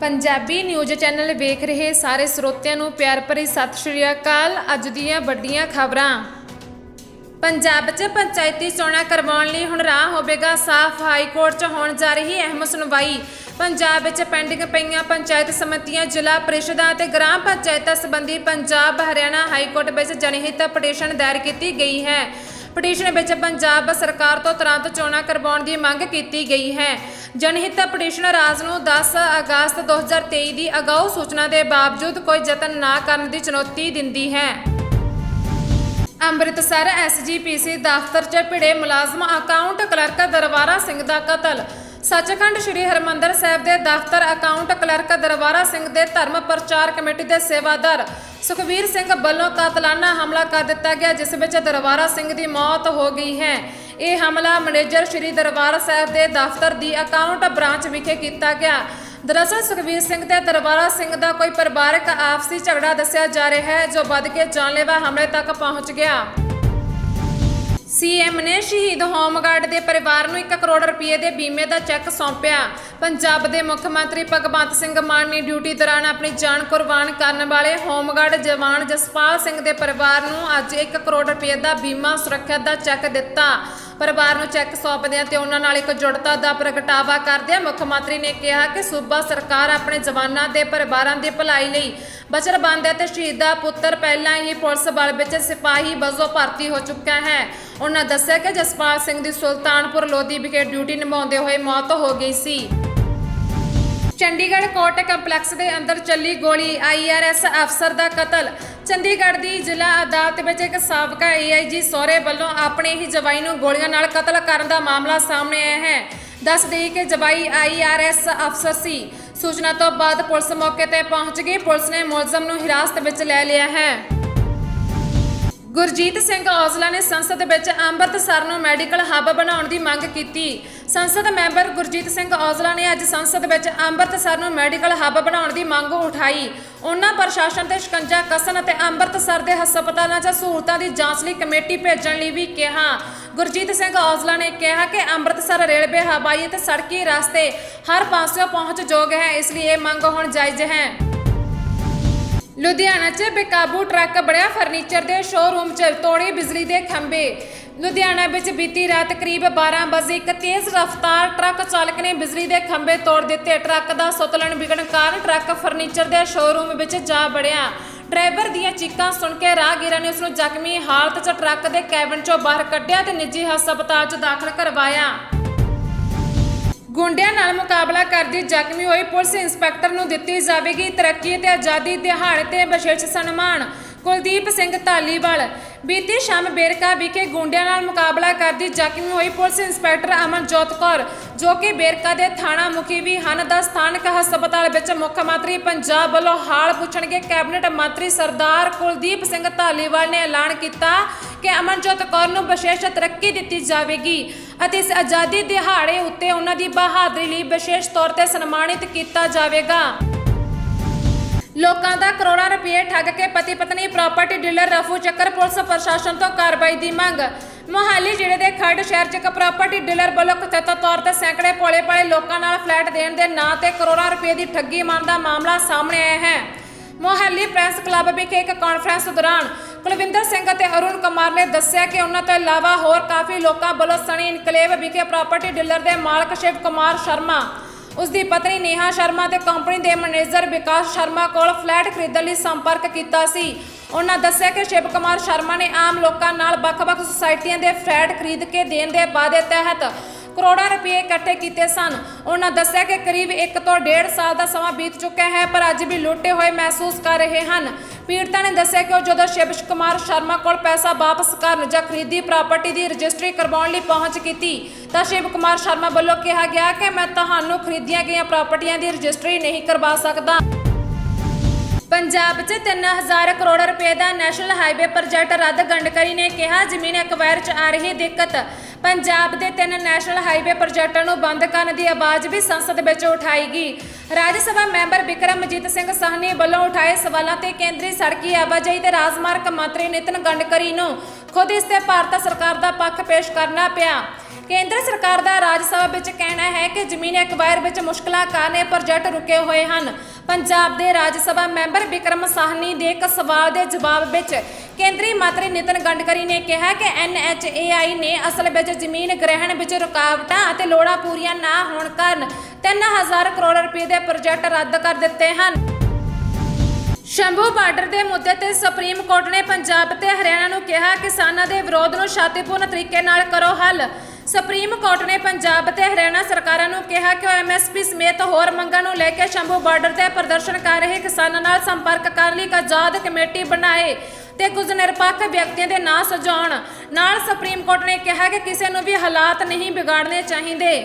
Punjabi news channel ਵੇਖ ਰਹੇ ਸਾਰੇ ਸਰੋਤਿਆਂ ਨੂੰ ਪਿਆਰ ਭਰੀ ਸਤਿ ਸ਼੍ਰੀ ਅਕਾਲ। ਅੱਜ ਦੀਆਂ ਵੱਡੀਆਂ ਖਬਰਾਂ। ਪੰਜਾਬ 'ਚ ਪੰਚਾਇਤੀ ਚੋਣਾਂ ਕਰਵਾਉਣ ਲਈ ਹੁਣ ਰਾਹ ਹੋਵੇਗਾ ਸਾਫ਼। ਹਾਈ ਕੋਰਟ 'ਚ ਹੋਣ ਜਾ ਰਹੀ ਅਹਿਮ ਸੁਣਵਾਈ। ਪੰਜਾਬ ਵਿੱਚ ਪੈਂਡਿੰਗ ਪਈਆਂ ਪੰਚਾਇਤ ਸਮਿਤੀਆਂ, ਜ਼ਿਲ੍ਹਾ ਪ੍ਰੀਸ਼ਦਾਂ ਅਤੇ ਗ੍ਰਾਮ ਪੰਚਾਇਤਾਂ ਸੰਬੰਧੀ ਪੰਜਾਬ ਹਰਿਆਣਾ ਹਾਈ ਕੋਰਟ ਵਿੱਚ ਜਨਹਿਤ ਪਟੀਸ਼ਨ ਦਾਇਰ ਕੀਤੀ ਗਈ ਹੈ। ਪਟੀਸ਼ਨ ਵਿੱਚ ਪੰਜਾਬ ਸਰਕਾਰ ਤੋਂ ਤੁਰੰਤ ਚੋਣਾਂ ਕਰਵਾਉਣ ਦੀ ਮੰਗ ਕੀਤੀ ਗਈ ਹੈ। ਜਨਹਿਤ ਪਟੀਸ਼ਨ ਰਾਜ ਨੂੰ 10 ਅਗਸਤ 2023 ਦੀ ਅਗਾਊ ਸੂਚਨਾ ਦੇ ਬਾਵਜੂਦ ਕੋਈ ਯਤਨ ਨਾ ਕਰਨ ਦੀ ਚੁਣੌਤੀ ਦਿੰਦੀ ਹੈ। ਅੰਮ੍ਰਿਤਸਰ ਐਸਜੀਪੀਸੀ ਦਫ਼ਤਰ 'ਚ ਭਿੜੇ ਮੁਲਾਜ਼ਮ ਅਕਾਊਂਟ ਕਲਰਕ ਦਰਬਾਰਾ ਸਿੰਘ ਦਾ ਕਤਲ ਸੱਚਖੰਡ ਸ੍ਰੀ ਹਰਮੰਦਰ ਸਾਹਿਬ ਦੇ ਦਫ਼ਤਰ ਅਕਾਊਂਟ ਕਲਰਕ ਦਰਬਾਰਾ ਸਿੰਘ ਦੇ ਧਰਮ ਪ੍ਰਚਾਰ ਕਮੇਟੀ ਦੇ ਸੇਵਾਦਾਰ ਸੁਖਵੀਰ ਸਿੰਘ ਵੱਲੋਂ ਕਾਤਲਾਨਾ ਹਮਲਾ ਕਰ ਦਿੱਤਾ ਗਿਆ, ਜਿਸ ਵਿੱਚ ਦਰਬਾਰਾ ਸਿੰਘ ਦੀ ਮੌਤ ਹੋ ਗਈ ਹੈ। ਇਹ ਹਮਲਾ ਮੈਨੇਜਰ ਸ੍ਰੀ ਦਰਬਾਰ ਸਾਹਿਬ ਦੇ ਦਫ਼ਤਰ ਦੀ ਅਕਾਊਂਟ ਬ੍ਰਾਂਚ ਵਿਖੇ ਕੀਤਾ ਗਿਆ। ਦਰਅਸਲ ਸੁਖਵੀਰ ਸਿੰਘ ਤੇ ਦਰਬਾਰਾ ਸਿੰਘ ਦਾ ਕੋਈ ਪਰਿਵਾਰਕ ਆਪਸੀ ਝਗੜਾ ਦੱਸਿਆ ਜਾ ਰਿਹਾ ਹੈ, ਜੋ ਵੱਧ ਕੇ ਜਾਨਲੇਵਾ ਹਮਲੇ ਤੱਕ ਪਹੁੰਚ ਗਿਆ। ਸੀਐਮ ਨੇ ਸ਼ਹੀਦ ਹੋਮਗਾਰਡ ਦੇ ਪਰਿਵਾਰ ਨੂੰ 1 ਕਰੋੜ ਰੁਪਏ ਦੇ ਬੀਮੇ ਦਾ ਚੈੱਕ ਸੌਂਪਿਆ। ਪੰਜਾਬ ਦੇ ਮੁੱਖ ਮੰਤਰੀ ਭਗਵੰਤ ਸਿੰਘ ਮਾਨ ਨੇ ਡਿਊਟੀ ਦੌਰਾਨ ਆਪਣੀ ਜਾਨ ਕੁਰਬਾਨ ਕਰਨ ਵਾਲੇ ਹੋਮਗਾਰਡ ਜਵਾਨ ਜਸਪਾਲ ਸਿੰਘ ਦੇ ਪਰਿਵਾਰ ਨੂੰ ਅੱਜ 1 ਕਰੋੜ ਰੁਪਏ ਦਾ ਬੀਮਾ ਸੁਰੱਖਿਆ ਦਾ ਚੈੱਕ ਦਿੱਤਾ। ਪਰਿਵਾਰ ਨੂੰ ਚੈੱਕ ਸੌਂਪਦਿਆਂ ਤੇ ਉਹਨਾਂ ਨਾਲ ਇੱਕ ਜੁੜਤਾ ਦਾ ਪ੍ਰਗਟਾਵਾ ਕਰਦਿਆਂ ਮੁੱਖ ਮੰਤਰੀ ਨੇ ਕਿਹਾ ਕਿ ਸੂਬਾ ਸਰਕਾਰ ਆਪਣੇ ਜਵਾਨਾਂ ਦੇ ਪਰਿਵਾਰਾਂ ਦੀ ਭਲਾਈ ਲਈ ਬਚਰਬੰਦ ਹੈ ਤੇ ਸ਼ਹੀਦ ਦਾ ਪੁੱਤਰ ਪਹਿਲਾਂ ਹੀ ਪੁਲਿਸ ਬਲ ਵਿੱਚ ਸਿਪਾਹੀ ਵਜੋਂ ਭਰਤੀ ਹੋ ਚੁੱਕਾ ਹੈ। ਉਹਨਾਂ ਦੱਸਿਆ ਕਿ ਜਸਪਾਲ ਸਿੰਘ ਦੀ ਸੁਲਤਾਨਪੁਰ ਲੋਧੀ ਵਿਖੇ ਡਿਊਟੀ ਨਿਭਾਉਂਦੇ ਹੋਏ ਮੌਤ ਹੋ ਗਈ ਸੀ। ਚੰਡੀਗੜ੍ਹ ਕੋਰਟ ਕੰਪਲੈਕਸ ਦੇ ਅੰਦਰ ਚੱਲੀ ਗੋਲੀ ਆਈਆਰਐਸ ਅਫਸਰ ਦਾ ਕਤਲ। ਚੰਡੀਗੜ੍ਹ ਦੀ ਜ਼ਿਲ੍ਹਾ ਅਦਾਲਤ ਵਿੱਚ ਇੱਕ ਸਾਬਕਾ ਏਆਈਜੀ ਸੋਰੇ ਵੱਲੋਂ ਆਪਣੇ ਹੀ ਜਵਾਈ ਨੂੰ ਗੋਲੀਆਂ ਨਾਲ ਕਤਲ ਕਰਨ ਦਾ ਮਾਮਲਾ ਸਾਹਮਣੇ ਆਇਆ ਹੈ। ਦੱਸ ਦੇਈ ਕਿ ਜਵਾਈ ਆਈਆਰਐਸ ਅਫਸਰ ਸੀ। ਸੂਚਨਾ ਤੋਂ ਬਾਅਦ ਪੁਲਿਸ ਮੌਕੇ ਤੇ ਪਹੁੰਚ ਗਈ। ਪੁਲਿਸ ਨੇ ਮੁਲਜ਼ਮ ਨੂੰ ਹਿਰਾਸਤ ਵਿੱਚ ਲੈ ਲਿਆ ਹੈ। ਗੁਰਜੀਤ ਸਿੰਘ ਔਜਲਾ ਨੇ ਸੰਸਦ ਵਿੱਚ ਅੰਮ੍ਰਿਤਸਰ ਨੂੰ ਮੈਡੀਕਲ ਹੱਬ ਬਣਾਉਣ ਦੀ ਮੰਗ ਕੀਤੀ। ਸੰਸਦ ਮੈਂਬਰ ਗੁਰਜੀਤ ਸਿੰਘ ਔਜਲਾ ਨੇ ਅੱਜ ਸੰਸਦ ਵਿੱਚ ਅੰਮ੍ਰਿਤਸਰ ਨੂੰ ਮੈਡੀਕਲ ਹੱਬ ਬਣਾਉਣ ਦੀ ਮੰਗ ਉਠਾਈ। ਉਹਨਾਂ ਪ੍ਰਸ਼ਾਸਨ ਤੇ ਸ਼ਿਕੰਜਾ ਕਸਣ ਅਤੇ ਅੰਮ੍ਰਿਤਸਰ ਦੇ ਹਸਪਤਾਲਾਂ 'ਚ ਸਹੂਲਤਾਂ ਦੀ ਜਾਂਚ ਲਈ ਕਮੇਟੀ ਭੇਜਣ ਲਈ ਵੀ ਕਿਹਾ। ਗੁਰਜੀਤ ਸਿੰਘ ਔਜਲਾ ਨੇ ਕਿਹਾ ਕਿ ਅੰਮ੍ਰਿਤਸਰ ਰੇਲਵੇ ਹਵਾਈ ਅਤੇ ਸੜਕੀ ਰਸਤੇ ਹਰ ਪਾਸਿਓਂ ਪਹੁੰਚਯੋਗ ਹੈ, ਇਸ ਲਈ ਇਹ ਮੰਗ ਹੁਣ ਜਾਇਜ਼ ਹੈ। ਲੁਧਿਆਣਾ 'ਚ ਬੇਕਾਬੂ ਟਰੱਕ ਬੜਿਆ ਫਰਨੀਚਰ ਦੇ ਸ਼ੋਰੂਮ 'ਚ ਤੋੜੇ ਬਿਜਲੀ ਦੇ ਖੰਭੇ। ਲੁਧਿਆਣਾ ਵਿੱਚ ਬੀਤੀ ਰਾਤ ਕਰੀਬ 12 ਵਜੇ ਇੱਕ ਤੇਜ਼ ਰਫ਼ਤਾਰ ਟਰੱਕ ਚਾਲਕ ਨੇ ਬਿਜਲੀ ਦੇ ਖੰਭੇ ਤੋੜ ਦਿੱਤੇ। ਟਰੱਕ ਦਾ ਸੁਤਲਣ ਵਿਗੜਨ ਕਾਰਨ ਟਰੱਕ ਫਰਨੀਚਰ ਦੇ ਸ਼ੋਰੂਮ ਵਿੱਚ ਜਾ ਵੜਿਆ। ਡਰਾਈਵਰ ਦੀਆਂ ਚੀਕਾਂ ਸੁਣ ਕੇ ਰਾਹਗੀਰਾਂ ਨੇ ਉਸ ਨੂੰ ਜ਼ਖਮੀ ਹਾਲਤ 'ਚ ਟਰੱਕ ਦੇ ਕੈਬਨ 'ਚੋਂ ਬਾਹਰ ਕੱਢਿਆ ਤੇ ਨਿੱਜੀ ਹਸਪਤਾਲ 'ਚ ਦਾਖਲ ਕਰਵਾਇਆ। ਗੁੰਡਿਆਂ ਨਾਲ ਮੁਕਾਬਲਾ ਕਰਦੀ ਜ਼ਖਮੀ ਹੋਈ ਪੁਲਿਸ ਇੰਸਪੈਕਟਰ ਨੂੰ ਦਿੱਤੀ ਜਾਵੇਗੀ ਤਰੱਕੀ ਤੇ ਆਜ਼ਾਦੀ ਦਿਹਾੜੇ ਤੇ ਵਿਸ਼ੇਸ਼ ਸਨਮਾਨ। ਕੁਲਦੀਪ ਸਿੰਘ ਧਾਲੀਵਾਲ ਬੀਤੀ ਸ਼ਾਮ ਬੇਰਕਾ ਵਿਖੇ ਗੁੰਡਿਆਂ ਨਾਲ ਮੁਕਾਬਲਾ ਕਰਦੀ ਜ਼ਖਮੀ ਹੋਈ ਪੁਲਿਸ ਇੰਸਪੈਕਟਰ ਅਮਨਜੋਤ ਕੌਰ, ਜੋ ਕਿ ਬੇਰਕਾ ਦੇ ਥਾਣਾ ਮੁਖੀ ਵੀ ਹਨ ਦਾ ਸਥਾਨਕ ਹਸਪਤਾਲ ਵਿੱਚ ਮੁੱਖ ਮੰਤਰੀ ਪੰਜਾਬ ਵੱਲੋਂ ਹਾਲ ਪੁੱਛਣਗੇ ਕੈਬਨਿਟ ਮੰਤਰੀ ਸਰਦਾਰ ਕੁਲਦੀਪ ਸਿੰਘ ਧਾਲੀਵਾਲ ਨੇ ਐਲਾਨ ਕੀਤਾ। ਕਿ ਅਮਨਜੋਤ ਕੌਰ ਨੂੰ ਵਿਸ਼ੇਸ਼ ਤਰੱਕੀ ਦਿੱਤੀ ਜਾਵੇਗੀ ਅਤੇ ਇਸ ਆਜ਼ਾਦੀ ਦਿਹਾੜੇ ਉੱਤੇ ਉਹਨਾਂ ਦੀ ਬਹਾਦਰੀ ਲਈ ਵਿਸ਼ੇਸ਼ ਤੌਰ ਤੇ ਸਨਮਾਨਿਤ ਕੀਤਾ ਜਾਵੇਗਾ। ਲੋਕਾਂ ਦਾ ਕਰੋੜਾਂ ਰੁਪਏ ਠੱਗ ਕੇ ਪਤੀ ਪਤਨੀ ਪ੍ਰਾਪਰਟੀ ਡੀਲਰ ਰਫੂ ਚੱਕਰ ਪੁਲਿਸ ਪ੍ਰਸ਼ਾਸਨ ਤੋਂ ਕਾਰਵਾਈ ਦੀ ਮੰਗ। ਮੋਹਾਲੀ ਜ਼ਿਲ੍ਹੇ ਦੇ ਖਰੜ ਸ਼ਹਿਰ 'ਚ ਇੱਕ ਪ੍ਰਾਪਰਟੀ ਡੀਲਰ ਵੱਲੋਂ ਕਥਿਤ ਤੌਰ ਤੇ ਸੈਂਕੜੇ ਭੋਲੇ ਭਾਲੇ ਲੋਕਾਂ ਨਾਲ ਫਲੈਟ ਦੇਣ ਦੇ ਨਾਂ ਤੇ ਕਰੋੜਾਂ ਰੁਪਏ ਦੀ ਠੱਗੀ ਮਾਰਨ ਦਾ ਮਾਮਲਾ ਸਾਹਮਣੇ ਆਇਆ ਹੈ। ਮੋਹਾਲੀ ਪ੍ਰੈਸ ਕਲੱਬ ਵਿਖੇ ਇੱਕ ਕਾਨਫਰੰਸ ਦੌਰਾਨ ਕੁਲਵਿੰਦਰ ਸਿੰਘ ਅਤੇ ਅਰੁਣ ਕੁਮਾਰ ਨੇ ਦੱਸਿਆ ਕਿ ਉਹਨਾਂ ਤੋਂ ਇਲਾਵਾ ਹੋਰ ਕਾਫੀ ਲੋਕਾਂ ਵੱਲੋਂ ਸਣੀ ਇਨਕਲੇਵ ਵਿਖੇ ਪ੍ਰਾਪਰਟੀ ਡੀਲਰ ਦੇ ਮਾਲਕ ਸ਼ਿਵ ਕੁਮਾਰ ਸ਼ਰਮਾ ਉਸ ਦੀ ਪਤਨੀ ਨੇਹਾ ਸ਼ਰਮਾ ਤੇ ਕੰਪਨੀ ਦੇ ਮੈਨੇਜਰ ਵਿਕਾਸ ਸ਼ਰਮਾ ਕੋਲ ਫਲੈਟ ਖਰੀਦਣ ਲਈ ਸੰਪਰਕ ਕੀਤਾ ਸੀ। ਉਹਨਾਂ ਦੱਸਿਆ ਕਿ ਸ਼ਿਵ ਕੁਮਾਰ ਸ਼ਰਮਾ ਨੇ ਆਮ ਲੋਕਾਂ ਨਾਲ ਵੱਖ-ਵੱਖ ਸੁਸਾਇਟੀਆਂ ਦੇ ਫਲੈਟ ਖਰੀਦ ਕੇ ਦੇਣ ਦੇ ਵਾਅਦੇ ਤਹਿਤ ਕਰੋੜਾਂ ਰੁਪਏ ਇਕੱਠੇ ਕੀਤੇ ਸਨ। ਉਹਨਾਂ ਦੱਸਿਆ ਕਿ ਕਰੀਬ 1 ਤੋਂ 1.5 ਸਾਲ ਦਾ ਸਮਾਂ ਬੀਤ ਚੁੱਕਿਆ ਹੈ, ਪਰ ਅੱਜ ਵੀ ਲੁੱਟੇ ਹੋਏ ਮਹਿਸੂਸ ਕਰ ਰਹੇ ਹਨ। ਪੀੜਤਾ ਨੇ ਦੱਸਿਆ ਕਿ ਉਹ ਜਦੋਂ ਸ਼ਿਵ ਕੁਮਾਰ ਸ਼ਰਮਾ ਕੋਲ ਪੈਸਾ ਵਾਪਸ ਕਰਨ ਜਾਂ ਖਰੀਦੀ ਪ੍ਰਾਪਰਟੀ ਦੀ ਰਜਿਸਟਰੀ ਕਰਵਾਉਣ ਲਈ ਪਹੁੰਚ ਕੀਤੀ, ਤਾਂ ਸ਼ਿਵ ਕੁਮਾਰ ਸ਼ਰਮਾ ਵੱਲੋਂ ਕਿਹਾ ਗਿਆ ਕਿ ਮੈਂ ਤੁਹਾਨੂੰ ਖਰੀਦੀਆਂ ਗਈਆਂ ਪ੍ਰਾਪਰਟੀਆਂ ਦੀ ਰਜਿਸਟਰੀ ਨਹੀਂ ਕਰਵਾ ਸਕਦਾ। ਪੰਜਾਬ 'ਚ 3000 ਕਰੋੜ ਰੁਪਏ ਦਾ ਨੈਸ਼ਨਲ ਹਾਈਵੇ ਪ੍ਰੋਜੈਕਟ ਰੱਦ, ਗੰਡਕਰੀ ਨੇ ਕਿਹਾ, ਜ਼ਮੀਨ ਐਕਵਾਇਰ 'ਚ ਆ ਰਹੀ ਦਿੱਕਤ। ਪੰਜਾਬ ਦੇ ਤਿੰਨ ਨੈਸ਼ਨਲ ਹਾਈਵੇ ਪ੍ਰੋਜੈਕਟਾਂ ਨੂੰ ਬੰਦ ਕਰਨ ਦੀ ਆਵਾਜ਼ ਵੀ ਸੰਸਦ ਵਿੱਚ ਉਠਾਈ ਗਈ ਰਾਜ ਸਭਾ ਮੈਂਬਰ ਵਿਕਰਮਜੀਤ ਸਿੰਘ ਸਾਹਨੀ ਵੱਲੋਂ ਉਠਾਏ ਸਵਾਲਾਂ ਤੇ ਕੇਂਦਰੀ ਸੜਕੀ ਆਵਾਜਾਈ ਤੇ ਰਾਜਮਾਰਗ ਮੰਤਰੀ ਨਿਤਨ ਗੰਡਕਰੀ ਨੂੰ ਖੁਦ ਇਸ ਤੇ ਭਾਰਤ ਸਰਕਾਰ ਦਾ ਪੱਖ ਪੇਸ਼ ਕਰਨਾ ਪਿਆ। ਕੇਂਦਰ ਸਰਕਾਰ ਦਾ ਰਾਜ ਸਭਾ ਵਿੱਚ ਕਹਿਣਾ ਹੈ ਕਿ ਜ਼ਮੀਨ ਐਕਵਾਇਰ ਵਿੱਚ ਮੁਸ਼ਕਲਾਂ ਕਾਰਨ ਇਹ ਪ੍ਰੋਜੈਕਟ ਰੁਕੇ ਹੋਏ ਹਨ। ਪੰਜਾਬ ਦੇ ਰਾਜ ਸਭਾ ਮੈਂਬਰ ਵਿਕਰਮ ਸਾਹਨੀ ਦੇ ਇੱਕ ਸਵਾਲ ਦੇ ਜਵਾਬ ਵਿੱਚ ਕੇਂਦਰੀ ਮੰਤਰੀ ਨਿਤਨ ਗਡਕਰੀ ਨੇ ਕਿਹਾ ਕਿ NHAI ਨੇ ਅਸਲ ਵਿੱਚ ਜ਼ਮੀਨ ਗ੍ਰਹਿਣ ਵਿੱਚ ਰੁਕਾਵਟਾਂ ਅਤੇ ਲੋੜਾਂ ਪੂਰੀਆਂ ਨਾ ਹੋਣ ਕਾਰਨ 3000 ਕਰੋੜ ਰੁਪਏ ਦੇ ਪ੍ਰੋਜੈਕਟ ਰੱਦ ਕਰ ਦਿੱਤੇ ਹਨ। ਸ਼ੰਭੂ ਬਾਰਡਰ ਦੇ ਮੁੱਦੇ ਤੇ ਸੁਪਰੀਮ ਕੋਰਟ ਨੇ ਪੰਜਾਬ ਤੇ ਹਰਿਆਣਾ ਨੂੰ ਕਿਹਾ, ਕਿਸਾਨਾਂ ਦੇ ਵਿਰੋਧ ਨੂੰ ਸ਼ਾਂਤੀਪੂਰਨ ਤਰੀਕੇ ਨਾਲ ਕਰੋ ਹੱਲ। ਸੁਪਰੀਮ ਕੋਰਟ ਨੇ ਪੰਜਾਬ ਤੇ ਹਰਿਆਣਾ ਸਰਕਾਰਾਂ ਨੂੰ ਕਿਹਾ ਕਿ ਉਹ ਐਮਐਸਪੀ ਸਮੇਤ ਹੋਰ ਮੰਗਾਂ ਨੂੰ ਲੈ ਕੇ ਸ਼ੰਭੂ ਬਾਰਡਰ ਤੇ ਪ੍ਰਦਰਸ਼ਨ ਕਰ ਰਹੇ ਕਿਸਾਨਾਂ ਨਾਲ ਸੰਪਰਕ ਕਰਨ ਲਈ ਇੱਕ ਆਜ਼ਾਦ ਕਮੇਟੀ ਬਣਾਏ। ਤੇ ਕੁਝ ਨਿਰਪੱਖ ਵਿਅਕਤੀਆਂ ਦੇ ਨਾਂ ਸਜਾਉਣ। ਨਾਲ ਸੁਪਰੀਮ ਕੋਰਟ ਨੇ ਕਿਹਾ ਕਿ ਕਿਸੇ ਨੂੰ ਵੀ ਹਾਲਾਤ ਨਹੀਂ ਵਿਗਾੜਨੇ ਚਾਹੀਦੇ।